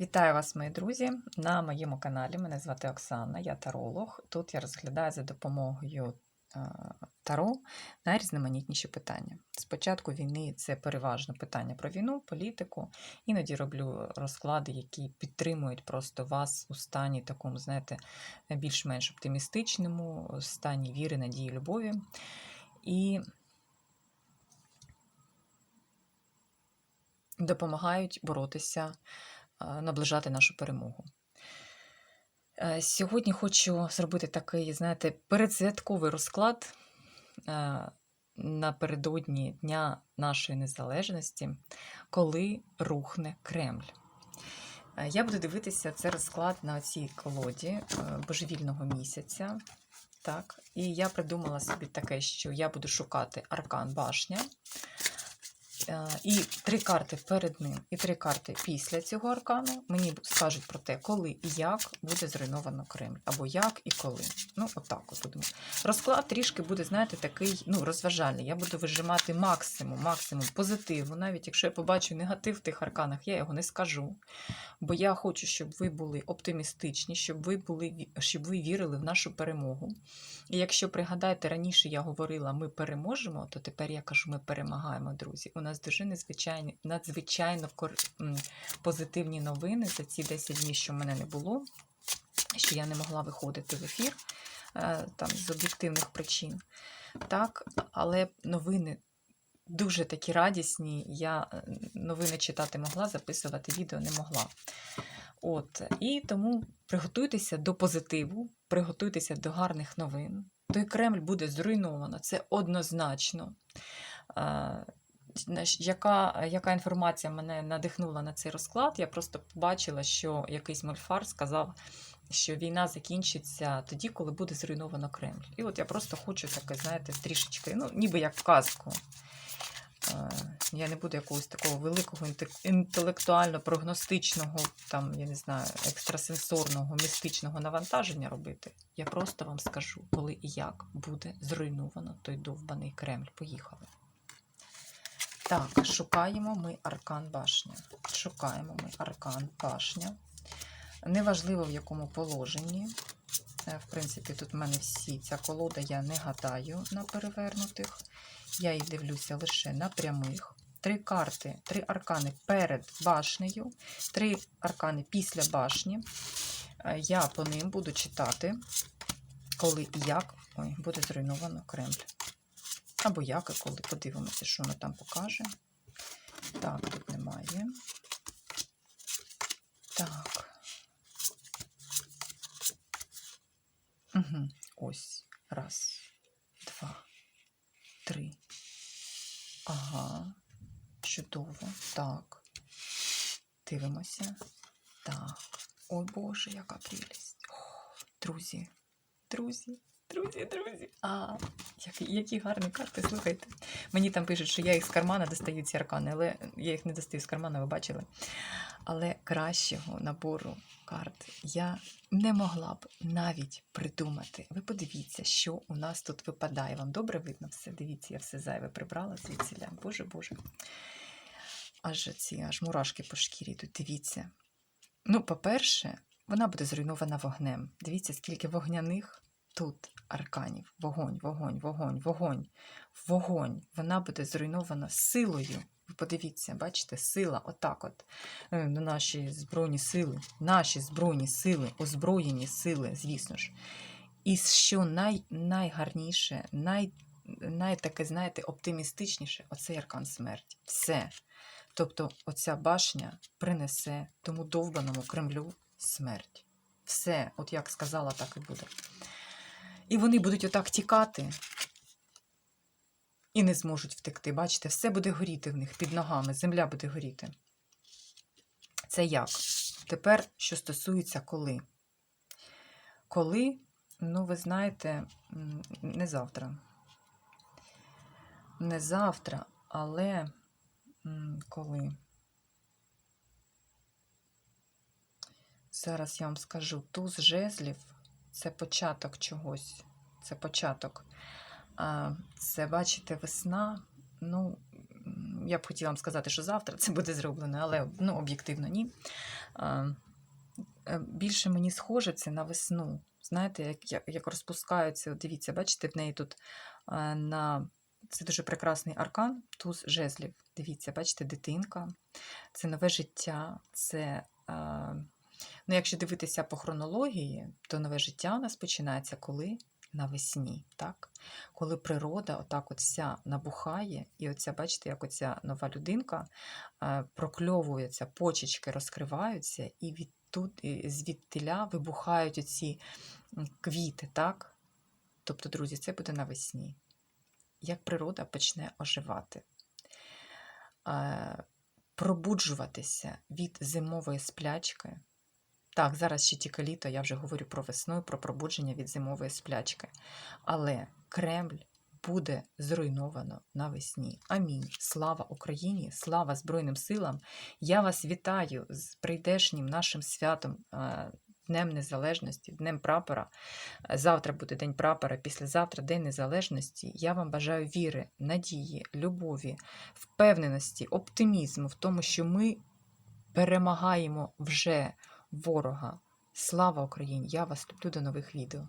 Вітаю вас, мої друзі, на моєму каналі. Мене звати Оксана, я таролог. Тут я розглядаю за допомогою е, таро найрізноманітніші питання. Спочатку війни це переважно питання про війну, політику. Іноді роблю розклади, які підтримують просто вас у стані такому, знаєте, більш-менш оптимістичному, стані віри, надії, любові. І допомагають боротися наближати нашу перемогу. Е, Сьогодні хочу зробити такий, знаєте, передсвятковий розклад е, напередодні Дня нашої незалежності, коли рухне Кремль. Е, Я буду дивитися цей розклад на цій колоді е, божевільного місяця. Так, і я придумала собі таке, що я буду шукати аркан башня. Е, І три карти перед ним, і три карти після цього аркану мені скажуть про те, коли і як буде зруйновано Кремль, або як і коли. Ну, отак от. Розклад трішки буде, знаєте, такий ну, розважальний. Я буду вижимати максимум, максимум позитиву. Навіть якщо я побачу негатив в тих арканах, я його не скажу. Бо я хочу, щоб ви були оптимістичні, щоб ви були щоб ви вірили в нашу перемогу. І якщо пригадаєте, раніше я говорила, ми переможемо, то тепер я кажу, ми перемагаємо, друзі. Нас дуже незвичайні, надзвичайно позитивні новини за ці 10 днів, що в мене не було, що я не могла виходити в ефір е, там, з об'єктивних причин. Так, але новини дуже такі радісні. Я е, новини читати могла, записувати відео не могла. От, і тому приготуйтеся до позитиву, приготуйтеся до гарних новин. Той Кремль буде зруйновано, це однозначно. Яка, яка інформація мене надихнула на цей розклад? Я просто побачила, що якийсь мольфар сказав, що війна закінчиться тоді, коли буде зруйновано Кремль. І от я просто хочу таке, знаєте, трішечки, ну, ніби як в казку. Е, Я не буду якогось такого великого інтелектуально-прогностичного, там, я не знаю, екстрасенсорного, містичного навантаження робити. Я просто вам скажу, коли і як буде зруйновано той довбаний Кремль. Поїхали. Так, шукаємо ми аркан башня. Шукаємо ми аркан башня. Неважливо в якому положенні. Е, В принципі, тут в мене всі ця колода, я не гадаю на перевернутих. Я їх дивлюся лише на прямих. Три карти, три аркани перед башнею, три аркани після башні. Е, Я по ним буду читати, коли і як ой, буде зруйновано Кремль. Або як і коли. Подивимося, що воно там покаже. Так, тут немає. Так. Угу. Ось. Раз, два, три. Ага. Чудово. Так. Дивимося. Так. Ой Боже, яка прелість. О, друзі, друзі, друзі, друзі. А, які, гарні карти, слухайте. Мені там пишуть, що я їх з кармана достаю ці аркани, але я їх не достаю з кармана, ви бачили. Але кращого набору карт я не могла б навіть придумати. Ви подивіться, що у нас тут випадає. Вам добре видно все? Дивіться, я все зайве прибрала звідсіля. Боже Боже. Аж ці аж мурашки по шкірі йдуть. Дивіться. Ну, по-перше, вона буде зруйнована вогнем. Дивіться, скільки вогняних тут арканів. Вогонь, вогонь, вогонь, вогонь, вогонь. Вона буде зруйнована силою. Ви подивіться, бачите, сила, отак от. Е, Наші збройні сили, наші збройні сили, озброєні сили, звісно ж. І що най, найгарніше, най, най таке, знаєте, оптимістичніше, оцей аркан смерті. Все. Тобто, оця башня принесе тому довбаному Кремлю смерть. Все, от як сказала, так і буде. І вони будуть отак тікати і не зможуть втекти. Бачите, все буде горіти в них під ногами, земля буде горіти. Це як? Тепер, що стосується коли. Коли, ну, ви знаєте, не завтра. Не завтра, але коли. Зараз я вам скажу, туз жезлів це початок чогось. Це початок. Це, бачите, весна. Ну, я б хотіла вам сказати, що завтра це буде зроблено, але ну, об'єктивно ні. Е, Більше мені схоже це на весну. Знаєте, як, як, як розпускаються, дивіться, бачите, в неї тут е, на це дуже прекрасний аркан, туз жезлів. Дивіться, бачите, дитинка, це нове життя, це. Е, Ну, якщо дивитися по хронології, то нове життя у нас починається коли? Навесні, так? Коли природа отак от вся набухає, і оця, бачите, як оця нова людинка е, прокльовується, почечки розкриваються, і від тут, звідтиля вибухають оці квіти, так? Тобто, друзі, це буде навесні. Як природа почне оживати, е, пробуджуватися від зимової сплячки. Так, зараз ще тільки літо, я вже говорю про весну, про пробудження від зимової сплячки. Але Кремль буде зруйновано навесні. Амінь. Слава Україні, слава Збройним силам. Я вас вітаю з прийдешнім нашим святом. Днем Незалежності, Днем прапора. Завтра буде День прапора, післязавтра День Незалежності. Я вам бажаю віри, надії, любові, впевненості, оптимізму в тому, що ми перемагаємо вже ворога. Слава Україні! Я вас люблю до нових відео.